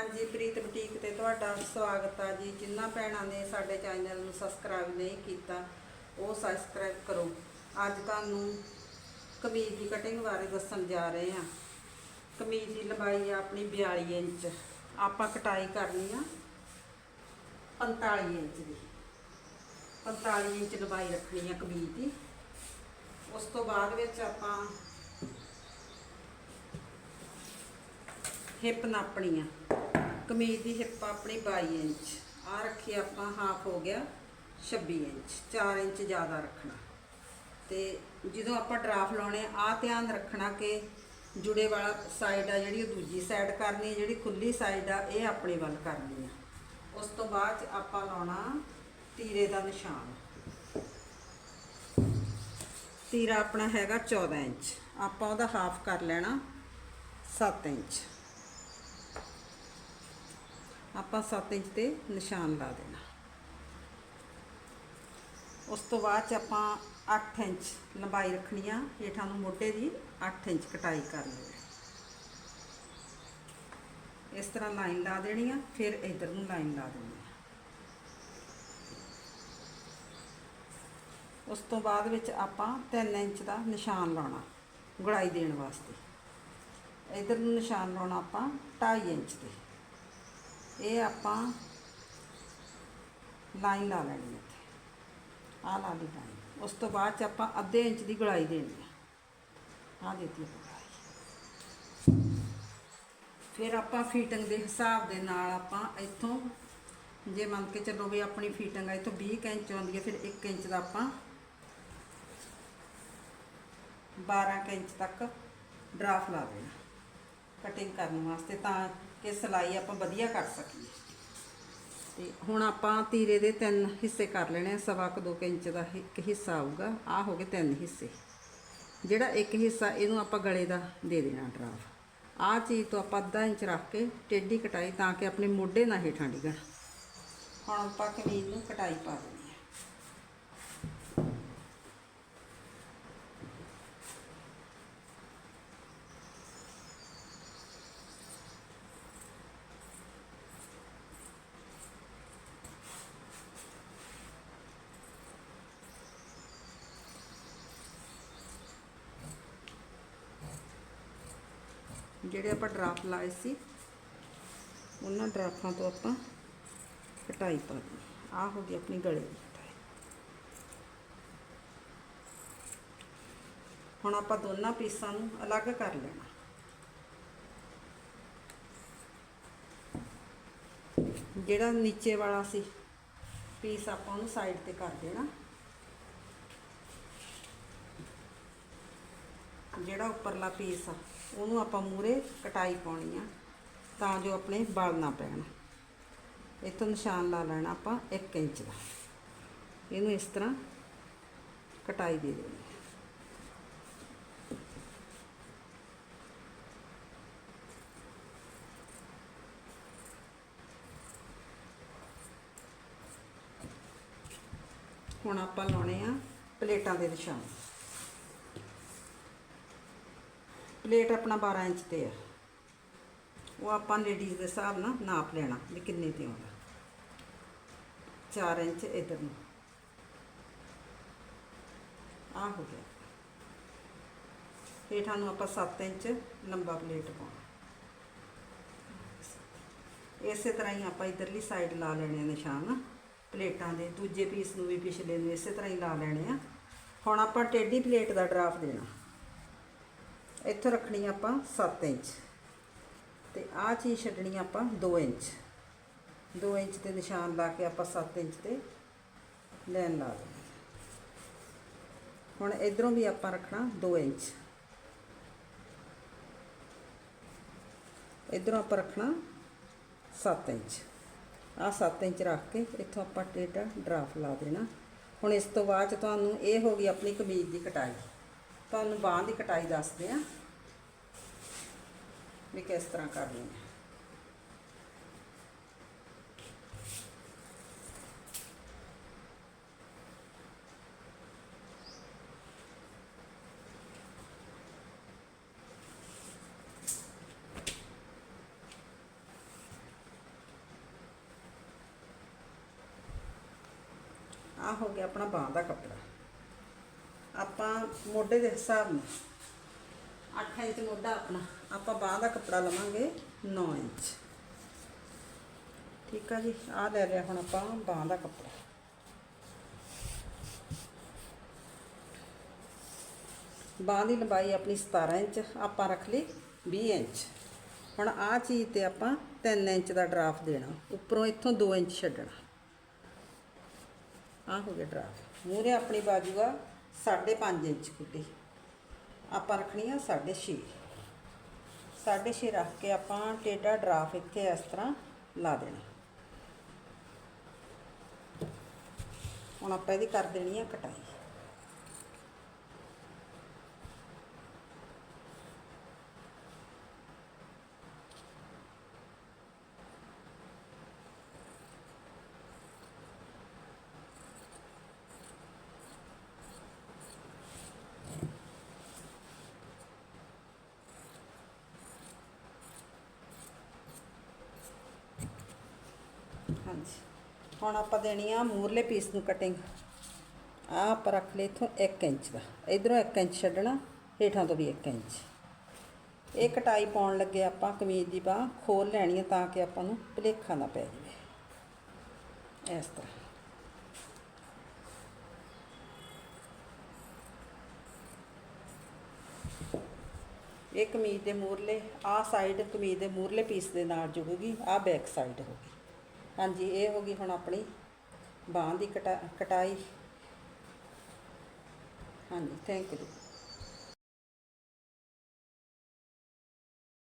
ਹਾਂਜੀ, ਪ੍ਰੀਤ ਬੁਟੀਕ ਤੇ ਤੁਹਾਡਾ ਸਵਾਗਤ ਆ ਜੀ। ਜਿਨ੍ਹਾਂ ਭੈਣਾਂ ਨੇ ਸਾਡੇ ਚੈਨਲ ਨੂੰ ਸਬਸਕ੍ਰਾਈਬ ਨਹੀਂ ਕੀਤਾ, ਉਹ ਸਬਸਕ੍ਰਾਈਬ ਕਰੋ। ਅੱਜ ਤੁਹਾਨੂੰ ਕਮੀਜ਼ ਦੀ ਕਟਿੰਗ ਬਾਰੇ ਦੱਸਣ ਜਾ ਰਹੇ ਹਾਂ। ਕਮੀਜ਼ ਦੀ ਲੰਬਾਈ ਆ ਆਪਣੀ 42 ਇੰਚ। ਆਪਾਂ ਕਟਾਈ ਕਰਨੀ ਆ 45 ਇੰਚ ਦੀ। 45 ਇੰਚ ਲੰਬਾਈ ਰੱਖਣੀ ਆ ਕਮੀਜ਼ ਦੀ। ਉਸ ਤੋਂ ਬਾਅਦ ਵਿੱਚ ਆਪਾਂ ਹਿੱਪ ਨਾਪਣੀ ਆ। ਕਮੀਜ਼ ਦੀ ਹਿੱਪ ਆਪਣੀ 22 ਇੰਚ ਆ ਰੱਖੀ ਆਪਾਂ ਹਾਫ ਹੋ ਗਿਆ 26 ਇੰਚ 4 ਇੰਚ ਜ਼ਿਆਦਾ ਰੱਖਣਾ। ਤੇ ਜਦੋਂ ਆਪਾਂ ਡਰਾਫ ਲਾਉਣੇ ਆ ਧਿਆਨ ਰੱਖਣਾ ਕਿ ਜੁੜੇ ਵਾਲਾ ਸਾਈਡ ਆ ਜਿਹੜੀ, ਉਹ ਦੂਜੀ ਸਾਈਡ ਕਰਨੀ ਜਿਹੜੀ ਖੁੱਲੀ ਸਾਈਡ ਆ, ਇਹ ਆਪਣੇ ਵੱਲ ਕਰਨੀ ਆ। ਉਸ ਤੋਂ ਬਾਅਦ 'ਚ ਆਪਾਂ ਲਾਉਣਾ ਤੀਰੇ ਦਾ ਨਿਸ਼ਾਨ। ਤੀਰਾ ਆਪਣਾ ਹੈਗਾ 14 ਇੰਚ, ਆਪਾਂ ਉਹਦਾ ਹਾਫ ਕਰ ਲੈਣਾ 7 ਇੰਚ। ਆਪਾਂ 7 ਇੰਚ ਤੇ ਨਿਸ਼ਾਨ ਲਾ ਦੇਣਾ। ਉਸ ਤੋਂ ਬਾਅਦ ਚ ਆਪਾਂ 8 ਇੰਚ ਲੰਬਾਈ ਰੱਖਣੀ ਆ, ਹੇਠਾਂ ਨੂੰ ਮੋਢੇ ਦੀ 8 ਇੰਚ ਕਟਾਈ ਕਰ ਲੈਣੀ ਇਸ ਤਰ੍ਹਾਂ ਲਾਈਨ ਲਾ ਦੇਣੀ ਆ, ਫਿਰ ਇਧਰ ਨੂੰ ਲਾਈਨ ਲਾ ਦੇਣੀ ਆ। ਉਸ ਤੋਂ ਬਾਅਦ ਵਿੱਚ ਆਪਾਂ 3 ਇੰਚ ਦਾ ਨਿਸ਼ਾਨ ਲਾਉਣਾ, ਗੁੜਾਈ ਦੇਣ ਵਾਸਤੇ। ਇਧਰ ਨੂੰ ਨਿਸ਼ਾਨ ਲਾਉਣਾ ਆਪਾਂ 2.5 ਇੰਚ ਤੇ। ਇਹ ਆਪਾਂ ਲਾਈਨ ਲਾ ਲੈਣੀ ਇੱਥੇ। ਆ ਲਾ ਲਈ ਲਾਈਨ। ਉਸ ਤੋਂ ਬਾਅਦ ਚ ਆਪਾਂ ਅੱਧੇ ਇੰਚ ਦੀ ਗੁੜਾਈ ਦੇਣੀ ਆ ਆ ਦਿੱਤੀ ਆਪਾਂ ਫਿਰ ਆਪਾਂ ਫੀਟਿੰਗ ਦੇ ਹਿਸਾਬ ਦੇ ਨਾਲ ਆਪਾਂ ਇੱਥੋਂ, ਜੇ ਮੰਨ ਕੇ ਚੱਲੋ ਵੀ ਆਪਣੀ ਫੀਟਿੰਗ ਆ, ਇੱਥੋਂ 20 ਕੁ ਇੰਚ ਆਉਂਦੀ ਹੈ, ਫਿਰ 1 ਇੰਚ ਦਾ ਆਪਾਂ 12 ਕੁ ਇੰਚ ਤੱਕ ਡਰਾਫ ਲਾ ਦੇਣਾ। ਕਟਿੰਗ ਕਰਨ ਵਾਸਤੇ ਤਾਂ ਕਿ ਸਿਲਾਈ ਆਪਾਂ ਵਧੀਆ ਕਰ ਸਕੀਏ। ਤੇ ਹੁਣ ਆਪਾਂ ਤੀਰੇ ਦੇ ਤਿੰਨ ਹਿੱਸੇ ਕਰ ਲੈਣੇ ਆ, ਸਵਾ ਕੁ ਦੋ ਕੁ ਇੰਚ ਦਾ ਇੱਕ ਹਿੱਸਾ ਆਊਗਾ ਆ ਹੋ ਗਏ ਤਿੰਨ ਹਿੱਸੇ। ਜਿਹੜਾ ਇੱਕ ਹਿੱਸਾ ਇਹਨੂੰ ਆਪਾਂ ਗਲੇ ਦਾ ਦੇ ਦੇਣਾ ਡਰਾਫ ਆਹ ਚੀਜ਼ ਤੋਂ ਆਪਾਂ ਅੱਧਾ ਇੰਚ ਰੱਖ ਕੇ ਟੇਢੀ ਕਟਾਈ ਤਾਂ ਕਿ ਆਪਣੇ ਮੋਢੇ ਨਾ ਹੇਠਾਂ ਡਿੱਗਣ। ਹੁਣ ਆਪਾਂ ਕਮੀਜ਼ ਨੂੰ ਕਟਾਈ ਪਾ ਦੇਣੀ ਹੈ ਜਿਹੜੇ ਆਪਾਂ ਡਰਾਫਟ ਲਾਏ ਸੀ, ਉਹਨਾਂ ਡਰਾਫਾਂ ਤੋਂ ਆਪਾਂ ਕਟਾਈ ਪਾ ਦਿੱਤੀ। ਆ ਹੋ ਗਈ ਆਪਣੀ ਗਲੇ ਦੀ ਕਟਾਈ ਹੁਣ ਆਪਾਂ ਦੋਨਾਂ ਪੀਸਾਂ ਨੂੰ ਅਲੱਗ ਕਰ ਲੈਣਾ। ਜਿਹੜਾ ਨੀਚੇ ਵਾਲਾ ਸੀ, ਪੀਸ ਆਪਾਂ ਉਹਨੂੰ ਸਾਈਡ ਤੇ ਕਰ ਦੇਣਾ। ਜਿਹੜਾ ਉੱਪਰਲਾ ਪੀਸ ਆ ਉਹਨੂੰ ਆਪਾਂ ਮੂਰੇ ਕਟਾਈ ਪਾਉਣੀ ਆ, ਤਾਂ ਜੋ ਆਪਣੇ ਵਲ ਨਾ ਪੈਣ। ਇੱਥੋਂ ਨਿਸ਼ਾਨ ਲਾ ਲੈਣਾ ਆਪਾਂ 1 ਇੰਚ ਦਾ। ਇਹਨੂੰ ਇਸ ਤਰ੍ਹਾਂ ਕਟਾਈ ਦੇ ਦੇਣੀ ਹੁਣ ਆਪਾਂ ਲਾਉਣੇ ਆ ਪਲੇਟਾਂ ਦੇ ਨਿਸ਼ਾਨ। ਪਲੇਟ ਆਪਣਾ 12 ਇੰਚ ਤੇ ਆ। ਉਹ ਆਪਾਂ ਲੇਡੀਜ਼ ਦੇ ਹਿਸਾਬ ਨਾਲ ਨਾਪ ਲੈਣਾ ਵੀ ਕਿੰਨੇ ਤੇ ਆਉਂਦਾ। 4 ਇੰਚ ਇਧਰ ਨੂੰ। ਆ ਹੋ ਗਿਆ। ਹੇਠਾਂ ਨੂੰ ਆਪਾਂ 7 ਇੰਚ ਲੰਬਾ ਪਲੇਟ ਪਾਉਣਾ। ਇਸੇ ਤਰ੍ਹਾਂ ਹੀ ਆਪਾਂ ਇਧਰਲੀ ਸਾਈਡ ਲਾ ਲੈਣੇ ਆ ਨਿਸ਼ਾਨ। ਪਲੇਟਾਂ ਦੇ ਦੂਜੇ ਪੀਸ ਨੂੰ ਵੀ ਪਿਛਲੇ ਨੂੰ ਇਸੇ ਤਰ੍ਹਾਂ ਹੀ ਲਾ ਲੈਣੇ ਆ। ਹੁਣ ਆਪਾਂ ਟੇਢੀ ਪਲੇਟ ਦਾ ਡਰਾਫ ਦੇਣਾ। ਇੱਥੋਂ ਰੱਖਣੀ ਆਪਾਂ 7 ਇੰਚ। ਤੇ ਆਹ ਚੀਜ਼ ਛੱਡਣੀ ਆਪਾਂ 2 ਇੰਚ। 2 ਇੰਚ ਤੇ ਨਿਸ਼ਾਨ ਲਾ ਕੇ ਆਪਾਂ 7 ਇੰਚ ਤੇ ਲਾਈਨ ਲਾ ਦੇਣੀ। ਹੁਣ ਇਧਰੋਂ ਵੀ ਆਪਾਂ ਰੱਖਣਾ 2 ਇੰਚ। ਇਧਰੋਂ ਆਪਾਂ ਰੱਖਣਾ 7 ਇੰਚ। ਆਹ 7 ਇੰਚ ਰੱਖ ਕੇ ਇੱਥੋਂ ਆਪਾਂ ਟੇਢਾ ਡਰਾਫ ਲਾ ਦੇਣਾ। ਹੁਣ ਇਸ ਤੋਂ ਬਾਅਦ 'ਚ ਤੁਹਾਨੂੰ ਇਹ ਹੋ ਗਈ ਆਪਣੀ ਕਮੀਜ਼ ਦੀ ਕਟਾਈ। ਤੁਹਾਨੂੰ ਬਾਹਾਂ ਦੀ ਕਟਾਈ ਦੱਸਦੇ ਆ। ਵੀ ਕਿਸ ਤਰ੍ਹਾਂ ਕਰਨੀ ਹੈ। ਆ ਹੋ ਗਿਆ ਆਪਣਾ ਬਾਹ ਦਾ ਕੱਪੜਾ। ਆਪਾਂ ਮੋਢੇ ਦੇ ਹਿਸਾਬ ਨਾਲ 8 ਇੰਚ ਮੋਢਾ ਆਪਣਾ, ਆਪਾਂ ਬਾਂਹ ਦਾ ਕੱਪੜਾ ਲਵਾਂਗੇ 9 ਇੰਚ। ਠੀਕ ਆ ਜੀ, ਆਹ ਲੈ ਲਿਆ ਹੁਣ ਆਪਾਂ ਬਾਂਹ ਦਾ ਕੱਪੜਾ। ਬਾਂਹ ਦੀ ਲੰਬਾਈ ਆਪਣੀ 17 ਇੰਚ, ਆਪਾਂ ਰੱਖ ਲਈ 20 ਇੰਚ। ਹੁਣ ਆਹ ਚੀਜ਼ ਤੇ ਆਪਾਂ 3 ਇੰਚ ਦਾ ਡਰਾਫ ਦੇਣਾ, ਉੱਪਰੋਂ ਇੱਥੋਂ 2 ਇੰਚ ਛੱਡਣਾ। ਆਹ ਹੋ ਗਿਆ ਡਰਾਫ। ਮੂਰੇ ਆਪਣੀ ਬਾਜੂ ਆ 5.5 ਇੰਚ ਕੁੱਟੀ। ਆਪਾਂ ਰੱਖਣੀ ਆ 6.5 6.5 ਰੱਖ ਕੇ ਆਪਾਂ ਟੇਡਾ ਡਰਾਫ ਇੱਥੇ ਇਸ ਤਰ੍ਹਾਂ ਲਾ ਦੇਣਾ। ਹੁਣ ਆਪਾਂ ਇਹਦੀ ਕਰ ਦੇਣੀ ਆ ਕਟਾਈ ਹਾਂਜੀ ਹੁਣ ਆਪਾਂ ਦੇਣੀ ਆ ਮੂਰਲੇ ਪੀਸ ਨੂੰ ਕਟਿੰਗ ਆ ਆਪਾਂ ਰੱਖ ਲਈ ਇਥੋਂ 1 ਇੰਚ ਦਾ। ਇਧਰੋਂ 1 ਇੰਚ ਛੱਡਣਾ, ਹੇਠਾਂ ਤੋਂ ਵੀ 1 ਇੰਚ। ਇਹ ਕਟਾਈ ਪਾਉਣ ਲੱਗੇ ਆਪਾਂ ਕਮੀਜ਼ ਦੀ ਬਾਹ, ਖੋਲ ਲੈਣੀ ਹੈ ਤਾਂ ਕਿ ਆਪਾਂ ਨੂੰ ਭੁਲੇਖਾ ਨਾ ਪੈ ਜਾਵੇ। ਇਸ ਤਰ੍ਹਾਂ। ਇਹ ਕਮੀਜ਼ ਦੇ ਮੂਰਲੇ ਆ ਸਾਈਡ ਕਮੀਜ਼ ਦੇ ਮੂਰਲੇ ਪੀਸ ਦੇ ਨਾਲ ਜੁੜੂਗੀ ਆ ਬੈਕ ਸਾਈਡ ਹੋਗੀ ਹਾਂਜੀ ਇਹ ਹੋ ਗਈ ਹੁਣ ਆਪਣੀ ਬਾਂਹ ਦੀ ਕਟਾ ਕਟਾਈ। ਹਾਂਜੀ ਥੈਂਕ ਯੂ